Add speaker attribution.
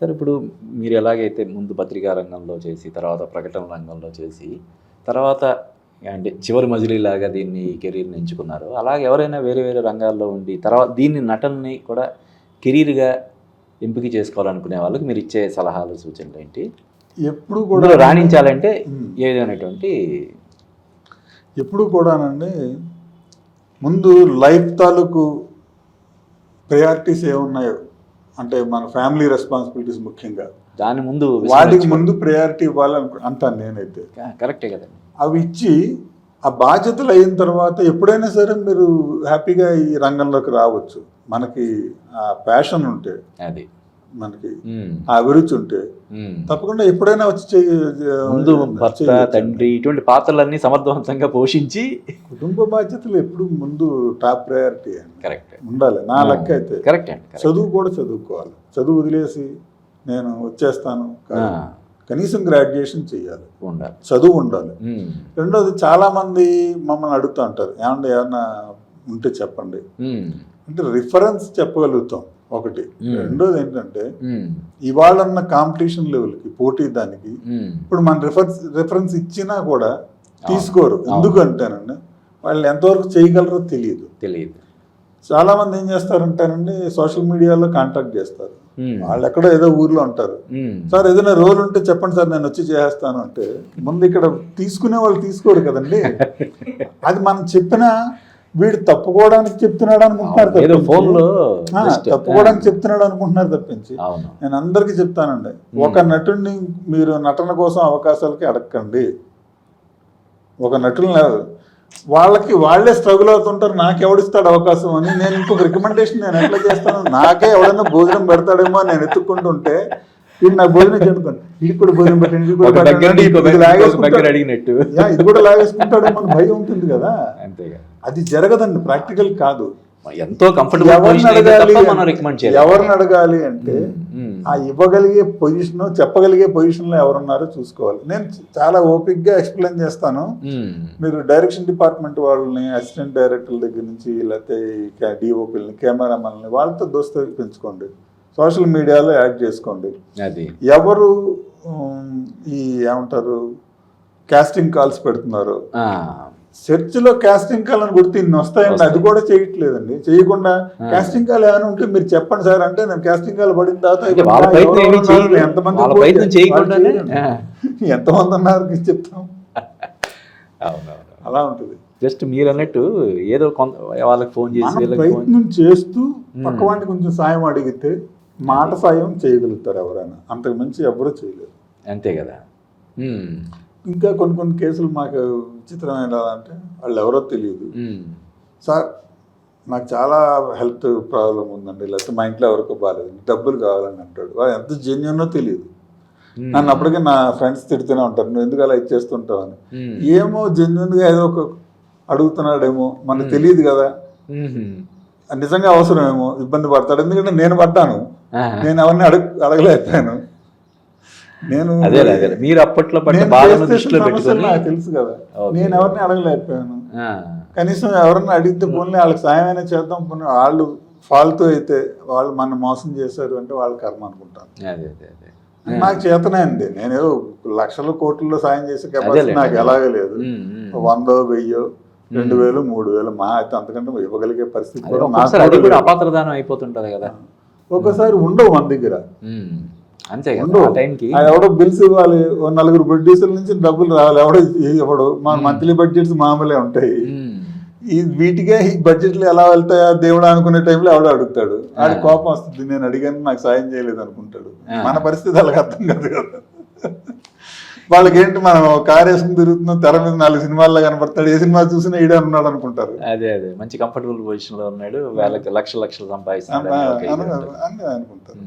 Speaker 1: Sir ఇప్పుడు మీరు ఎలాగైతే ముందు పత్రికా రంగంలో చేసి తర్వాత ప్రకటన రంగంలో చేసి తర్వాత అంటే చివరి మజిలీలాగా దీన్ని కెరీర్ని ఎంచుకున్నారు అలాగే ఎవరైనా వేరే వేరే రంగాల్లో ఉండి తర్వాత దీన్ని నటనని కూడా కెరీర్గా ఎంపిక చేసుకోవాలనుకునే వాళ్ళకి మీరు ఇచ్చే సలహాలు సూచనలు ఏంటి
Speaker 2: ఎప్పుడు కూడా
Speaker 1: రాణించాలంటే. ఏదైనటువంటి
Speaker 2: ఎప్పుడు కూడానండి ముందు లైఫ్ తాలూకు ప్రయారిటీస్ ఏమున్నాయో అంటే మన ఫ్యామిలీ రెస్పాన్సిబిలిటీస్ ముఖ్యంగా
Speaker 1: దాని ముందు
Speaker 2: వాటికి ముందు ప్రయారిటీ ఇవ్వాలనుకు అంటాను నేనైతే.
Speaker 1: కరెక్టే కదండి
Speaker 2: అవి ఇచ్చి ఆ బాధ్యతలు అయిన తర్వాత ఎప్పుడైనా సరే మీరు హ్యాపీగా ఈ రంగంలోకి రావచ్చు. మనకి ఆ ప్యాషన్ ఉంటే.
Speaker 1: అది.
Speaker 2: మనకి ఆ అభిరుచి ఉంటే. తప్పకుండా ఎప్పుడైనా వచ్చి
Speaker 1: ముందు భర్త. తండ్రి ఇటువంటి పాత్రలన్నీ సమర్థవంతంగా పోషించి
Speaker 2: కుటుంబ బాధ్యతలు ఎప్పుడు ముందు టాప్ ప్రయారిటీ అండి.
Speaker 1: కరెక్ట్.
Speaker 2: ఉండాలి. నా లెక్క అయితే
Speaker 1: కరెక్ట్ అండి.
Speaker 2: చదువు కూడా చదువుకోవాలి. చదువు వదిలేసి నేను వచ్చేస్తాను కనీసం గ్రాడ్యుయేషన్ చేయాలి.
Speaker 1: ఉండాలి.
Speaker 2: చదువు ఉండాలి. రెండోది చాలా మంది మమ్మల్ని అడుగుతూ ఉంటారు. ఏమన్నా ఏమన్నా ఉంటే చెప్పండి. అంటే రిఫరెన్స్ చెప్పగలుగుతాం. ఒకటి. రెండోది ఏంటంటే ఇవాళ ఉన్న కాంపిటీషన్ లెవెల్కి పోటీ దానికి ఇప్పుడు మన రిఫరెన్స్ రిఫరెన్స్ ఇచ్చినా కూడా తీసుకోరు. ఎందుకంటేనండి వాళ్ళు ఎంతవరకు చేయగలరో తెలియదు.
Speaker 1: తెలియదు.
Speaker 2: చాలా మంది ఏం చేస్తారంటేనండి సోషల్ మీడియాలో కాంటాక్ట్ చేస్తారు. వాళ్ళు ఎక్కడో ఏదో ఊర్లో ఉంటారు. సార్ ఏదైనా రోల్ ఉంటే చెప్పండి సార్ నేను వచ్చి చేస్తాను అంటే ముందు ఇక్కడ తీసుకునే వాళ్ళు తీసుకోరు కదండి. అది మనం చెప్పినా వీడు తప్పుకోవడానికి చెప్తున్నాడు అనుకుంటున్నారు తప్పుకోవడానికి చెప్తున్నాడు అనుకుంటున్నారు తప్పించి. నేను అందరికీ చెప్తానండి. ఒక నటుడిని మీరు నటన కోసం అవకాశాలకి అడగండి ఒక నటులు వాళ్ళకి వాళ్ళే స్ట్రగుల్ అవుతుంటారు నాకు ఎవడిస్తాడు అవకాశం అని. నేను ఇంకొక రికమెండేషన్ నేను ఎట్లా చేస్తాను? నాకే ఎవడన్నా భోజనం పెడతాడేమో నేను ఎత్తుక్కుంటుంటే వీడు నాకు భోజనం చేయనుకోండి వీడికి కూడా భోజనం పెట్టండి ఇది లాగేసుకుంటాడు.
Speaker 1: అడిగినట్టు.
Speaker 2: ఇది కూడా లాగేసుకుంటాడేమో అని భయం ఉంటుంది కదా.
Speaker 1: అంతేగా.
Speaker 2: అది జరగదండి ప్రాక్టికల్ కాదు.
Speaker 1: ఎంతో కంఫర్టబుల్
Speaker 2: ఎవరిని
Speaker 1: పొజిషన్
Speaker 2: అడగాలి
Speaker 1: మనం
Speaker 2: అంటే ఆ ఇవ్వగలిగే పొజిషన్ చెప్పగలిగే పొజిషన్లో ఎవరున్నారో చూసుకోవాలి. నేను చాలా ఓపిక్గా ఎక్స్ప్లెయిన్ చేస్తాను. మీరు డైరెక్షన్ డిపార్ట్మెంట్ వాళ్ళని అసిస్టెంట్ డైరెక్టర్ల దగ్గర నుంచి లేకపోతే డిఓపిల్ని కెమెరామెన్ని వాళ్ళతో దోస్తీ పెంచుకోండి. సోషల్ మీడియాలో యాడ్ చేసుకోండి.
Speaker 1: అది.
Speaker 2: ఎవరు ఈ ఏమంటారు కాస్టింగ్ కాల్స్ పెడుతున్నారు?
Speaker 1: ఆ,
Speaker 2: సెర్చ్లో కాస్టింగ్ కాల్ అని గుర్తు ఇన్ని వస్తాయండి. అది కూడా చేయట్లేదండి. చేయకుండా కాస్టింగ్ కాల్ ఏమైనా ఉంటే మీరు చెప్పండి సార్ అంటే నేను కాస్టింగ్ కాల్ పడిన తర్వాత. ఎంతమంది. ఎంతమంది ఉన్నారు చెప్తాం. అలా ఉంటుంది.
Speaker 1: జస్ట్ మీరు అన్నట్టు ఏదో కొంత వాళ్ళకి ఫోన్ చేసి
Speaker 2: ప్రయత్నం చేస్తూ పక్కవాడిని కొంచెం సాయం అడిగితే మాట సాయం చేయగలుగుతారు ఎవరైనా. అంతకు మించి ఎవరు చేయలేరు.
Speaker 1: అంతే కదా.
Speaker 2: ఇంకా కొన్ని కొన్ని కేసులు మాకు విచిత్రమైన అంటే వాళ్ళు ఎవరో తెలియదు సార్ నాకు చాలా హెల్త్ ప్రాబ్లం ఉందండి. లేకపోతే మా ఇంట్లో ఎవరికో బాగాలేదు డబ్బులు కావాలని అంటాడు. వాడు ఎంత జెన్యున్నో తెలియదు. నన్ను అప్పటికే నా ఫ్రెండ్స్ తిడుతూనే ఉంటారు. నువ్వు ఎందుకు అలా ఇచ్చేస్తుంటావు? అని. ఏమో జెన్యున్గా ఏదో ఒక అడుగుతున్నాడేమో. మనకు తెలియదు కదా. నిజంగా అవసరమేమో. ఇబ్బంది పడతాడు. ఎందుకంటే నేను పడ్డాను. నేను అవన్నీ అడగ అడగలేకపోయాను. నేను
Speaker 1: అదే అదే మీరు అప్పట్లో బాధను దృష్టిలో పెట్టుకొని
Speaker 2: నాకు తెలుసు కదా. నేను ఎవరిని అడగలేకపోయాను. కనీసం ఎవరన్నా అడిగితే పోనీ వాళ్ళకి సాయమైనా చేద్దాం పోనీ. వాళ్ళు ఫాల్తూ అయితే వాళ్ళు మన మోసం చేశారు అంటే వాళ్ళ కర్మ అనుకుంటాను.
Speaker 1: అదే అదే అదే.
Speaker 2: నాకు చేతనే అండి నేను ఏదో లక్షల కోట్లలో సాయం చేసే కెపాసిటీ నాకు. ఎలాగే లేదు. వందో వెయ్యో రెండు వేలు మూడు వేలు మా అయితే అంతకంటే ఇవ్వగలిగే పరిస్థితి కూడా నాకు.
Speaker 1: అపాత్రదానం అయిపోతుంటది కదా.
Speaker 2: ఒక్కోసారి ఉండవు మన దగ్గర.
Speaker 1: అంతే టైంకి.
Speaker 2: ఎవడో బిల్స్ ఇవ్వాలి నలుగురు ప్రొడ్యూసర్ల నుంచి డబ్బులు రావాలి ఎవడో ఎవడు మన మంత్లీ బడ్జెట్స్ మామూలే ఉంటాయి. ఈ వీటికే ఈ బడ్జెట్లు ఎలా వెళ్తాయా దేవుడు అనుకునే టైంలో ఎవడో అడుగుతాడు. ఆడి కోపం వస్తుంది నేను అడిగాను నాకు సాయం చేయలేదు అనుకుంటాడు. మన పరిస్థితి వాళ్ళకి అర్థం కాదు కదా. వాళ్ళకి ఏంటి మనం కార్ వేసుకుని తిరుగుతున్నాం తెర మీద నాలుగు సినిమాల్లో కనపడతాడు ఏ సినిమా చూసినా ఈడే ఉన్నాడు అనుకుంటారు
Speaker 1: అదే అదే మంచి కంఫర్టబుల్ పొజిషన్లో ఉన్నాడు వాళ్ళకి లక్ష లక్షలు సంపాదిస్తున్నాడు. అని
Speaker 2: అనుకుంటారు.